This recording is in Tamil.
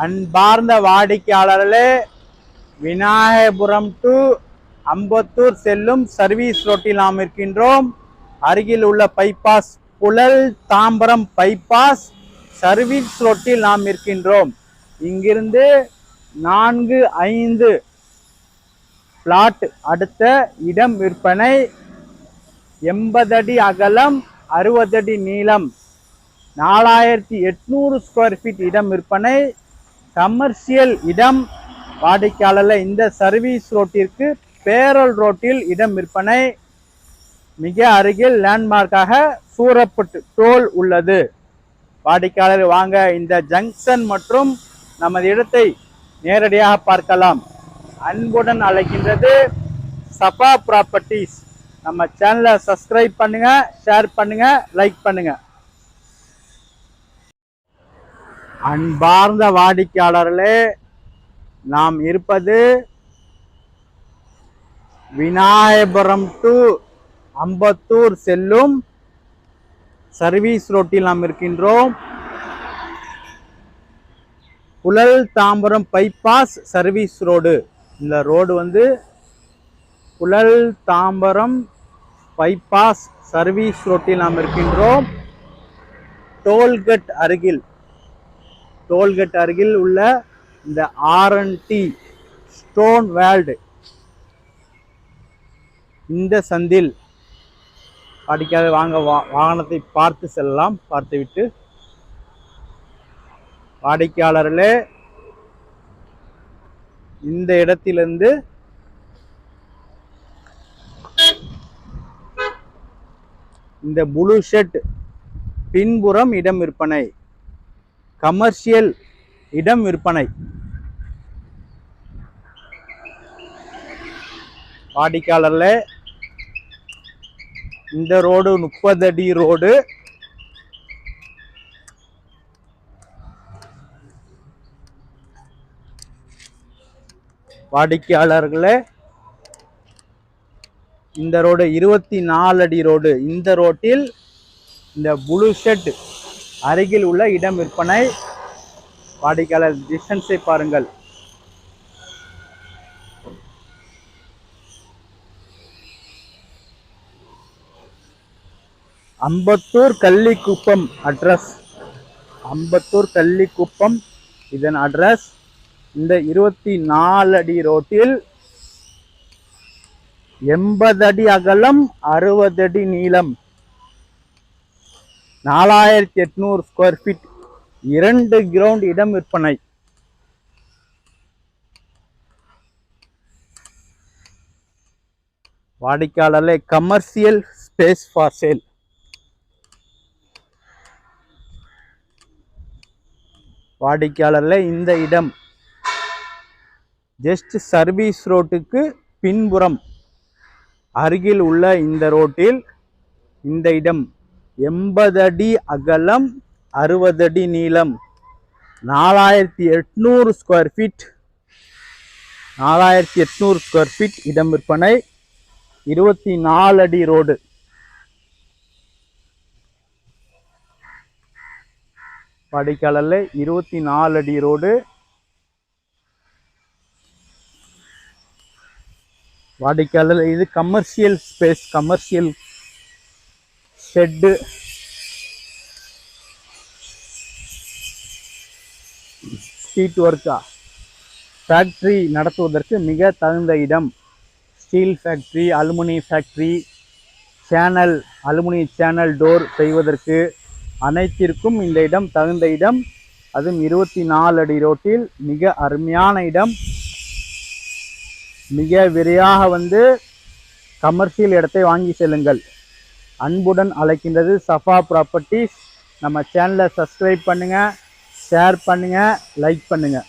அன்பார்ந்த வாடிக்கையாளர்களே விநாயகபுரம் டு அம்பத்தூர் செல்லும் சர்வீஸ் ரோட்டில் நாம் இருக்கின்றோம். அருகில் உள்ள bypass Puzhal Tambaram bypass service ரோட்டில் நாம் இருக்கின்றோம். இங்கிருந்து நான்கு ஐந்து பிளாட் அடுத்த இடம் விற்பனை. எண்பது அடி அகலம் அறுபது அடி நீளம். நாலாயிரத்தி எட்நூறு ஸ்கொயர் ஃபீட் இடம் விற்பனை. கமர்ஷியல் இடம் வாடிக்கையாளரில் இந்த சர்வீஸ் ரோட்டிற்கு பேரல் ரோட்டில் இடம் விற்பனை மிக அருகில் லேண்ட்மார்க்காக சூரப்பட்டு டோல் உள்ளது. வாடிக்கையாளர் வாங்க இந்த ஜங்ஷன் மற்றும் நமது இடத்தை நேரடியாக பார்க்கலாம். அன்புடன் அழைக்கின்றது சபா ப்ராப்பர்ட்டிஸ் நம்ம சேனலை சப்ஸ்கிரைப் பண்ணுங்கள் ஷேர் பண்ணுங்கள் லைக் பண்ணுங்கள் அன்பார்ந்த வாடிக்கையாளர்களே நாம் இருப்பது விநாயகபுரம் டு அம்பத்தூர் செல்லும் சர்வீஸ் ரோட்டில் நாம் இருக்கின்றோம். Puzhal Tambaram bypass service road. இந்த ரோடு வந்து புழல் தாம்பரம் பைபாஸ் சர்வீஸ் ரோட்டில் நாம் இருக்கின்றோம். டோல்கட் அருகில். டோல்கேட் அருகில் உள்ள இந்த ஆர்என்டி ஸ்டோன் வேல்டு இந்த சந்தில் படிக்காத வாங்க வா- வாகனத்தை பார்த்து செல்லலாம். பார்த்துவிட்டு வாடிக்கையாளர்களே இந்த இடத்திலிருந்து இந்த புளு ஷெட் பின்புறம் இடம் விற்பனை. கமர்ஷியல் இடம் விற்பனை. வாடிக்காலரில் இந்த ரோடு முப்பது அடி ரோடு. வாடிக்கையாளர்களே இந்த ரோடு இருபத்தி நாலு அடி ரோடு. இந்த ரோட்டில் இந்த புளு ஷெட் அருகில் உள்ள இடம் விற்பனை. வாடிக்கையாளர் டிஸ்டன்ஸை பாருங்கள். அம்பத்தூர் கள்ளிக்குப்பம் அட்ரஸ் அம்பத்தூர் கள்ளிக்குப்பம் இதன் அட்ரஸ் இந்த இருபத்தி நாலு அடி ரோட்டில் எண்பது அடி அகலம் அறுபது அடி நீளம். நாலாயிரத்தி எட்நூறு ஸ்கொயர் ஃபீட் இரண்டு கிரவுண்ட் இடம் விற்பனை. வாடிக்கையாளர்ல கமர்ஷியல் ஸ்பேஸ் ஃபார் சேல் வாடிக்கையாளர்ல இந்த இடம். ஜஸ்ட் சர்வீஸ் ரோட்டுக்கு பின்புறம் அருகில் உள்ள இந்த ரோட்டில் இந்த இடம் எண்பது அடி அகலம் அறுபது அடி நீளம் நாலாயிரத்தி எட்நூறு ஸ்கொயர் ஃபீட் நாலாயிரத்தி எட்நூறு ஸ்கொயர் ஃபீட் இடம் விற்பனை. இருபத்தி நாலு அடி ரோடு வாடிக்கையாளர்ல இருபத்தி நாலு அடி ரோடு வாடிக்கையாளர் இது commercial space commercial shed street ஒர்க்கா ஃபேக்ட்ரி நடத்துவதற்கு மிக தகுந்த இடம். ஸ்டீல் ஃபேக்ட்ரி அலுமினிய ஃபேக்ட்ரி சேனல் அலுமினிய சேனல் டோர் செய்வதற்கு அனைத்திற்கும் இந்த இடம் தகுந்த இடம். அதுவும் இருபத்தி நாலு அடி ரோட்டில் மிக அருமையான இடம். மிக விரையாக வந்து கமர்ஷியல் இடத்தை வாங்கி செல்லுங்கள். அன்புடன் அழைக்கின்றது சஃபா ப்ராப்பர்ட்டிஸ் நம்ம சேனலை சப்ஸ்கிரைப் பண்ணுங்கள் ஷேர் பண்ணுங்கள் லைக் பண்ணுங்கள்